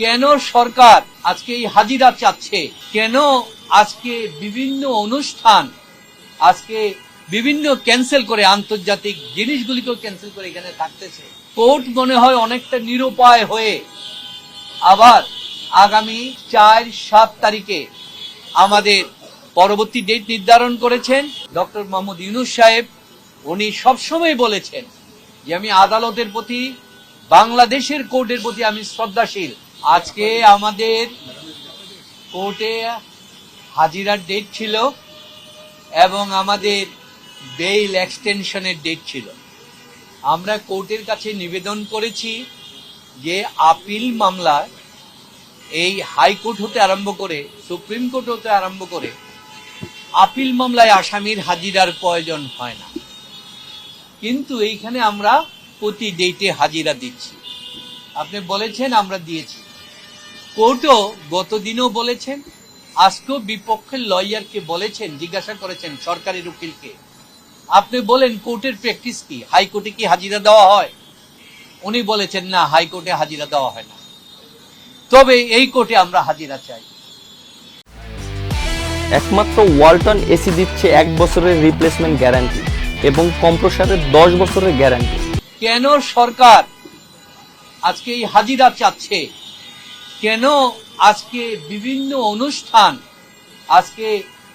কেন সরকার আজকে এই হাজিরা চাচ্ছে? কেন আজকে বিভিন্ন অনুষ্ঠান, আজকে বিভিন্ন ক্যান্সেল করে আন্তর্জাতিক জিনিসগুলিকেও ক্যান্সেল করে এখানে থাকতেছে? কোর্ট মনে হয় অনেকটা নিরুপায় হয়ে আবার আগামী চার সাত তারিখে আমাদের পরবর্তী ডেট নির্ধারণ করেছেন ডক্টর মোহাম্মদ ইউনুস সাহেব। উনি সবসময় বলেছেন যে আমি আদালতের প্রতি, বাংলাদেশের কোর্টের প্রতি আমি শ্রদ্ধাশীল। আজকে আমাদের কোর্টে হাজিরার ডেট ছিল এবং আমাদের বেইল এক্সটেনশনের ডেট ছিল। আমরা কোর্টের কাছে নিবেদন করেছি যে আপিল মামলায় এই হাইকোর্ট হতে আরম্ভ করে, সুপ্রিম কোর্ট হতে আরম্ভ করে আপিল মামলায় আসামির হাজিরার প্রয়োজন হয় না। কিন্তু এইখানে আমরা প্রতি ডেটে হাজিরা দিচ্ছি। আপনি বলেছেন আমরা দিয়েছি। কোর্টও গতদিনও বলেছেন আজকেও বিপক্ষের লয়ারকে বলেছেন জিজ্ঞাসা করেছেন সরকারি উকিলকে। আপনি বলেন কোর্টের প্র্যাকটিস কি? হাইকোর্টে কি হাজিরা দেওয়া হয়? উনি বলেছেন না হাইকোর্টে হাজিরা দেওয়া হয় না। তবে এই কোর্টে আমরা হাজিরা চাই। একমাত্র ওয়ালটন এসি দিচ্ছে এক বছরের রিপ্লেসমেন্ট গ্যারান্টি এবং কম্প্রসারের দশ বছরের গ্যারান্টি কেন সরকার আজকে এই হাজিরা চাচ্ছে? কেন আজকে বিভিন্ন অনুষ্ঠান, আজকে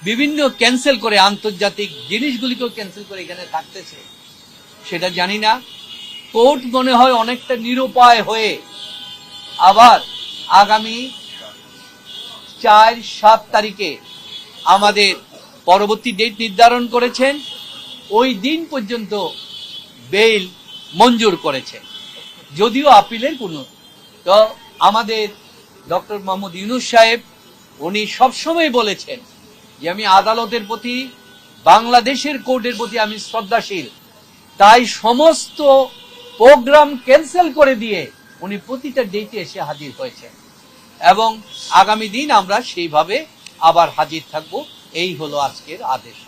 বিভিন্ন ক্যান্সেল করে আন্তর্জাতিক জিনিসগুলিকেও ক্যান্সেল করে এখানে থাকতেছে? সেটা জানি না। কোর্ট মনে হয় অনেকটা নিরুপায় হয়ে আবার আগামী চার সাত তারিখে আমাদের পরবর্তী ডেট নির্ধারণ করেছেন। ওই দিন পর্যন্ত বেইল মঞ্জুর করেছে যদিও আপিলের কোনো, তো আমাদের ডক্টর মোহাম্মদ ইউনুস সাহেব, উনি সবসময় বলেছেন যে আমি আদালতের প্রতি, বাংলাদেশের কোর্টের প্রতি আমি শ্রদ্ধাশীল। তাই সমস্ত প্রোগ্রাম ক্যান্সেল করে দিয়ে উনি প্রতিটা ডেটে এসে হাজির হয়েছেন। এবং আগামী দিন আমরা সেইভাবে আবার হাজির থাকব। এই হলো আজকের আদেশ।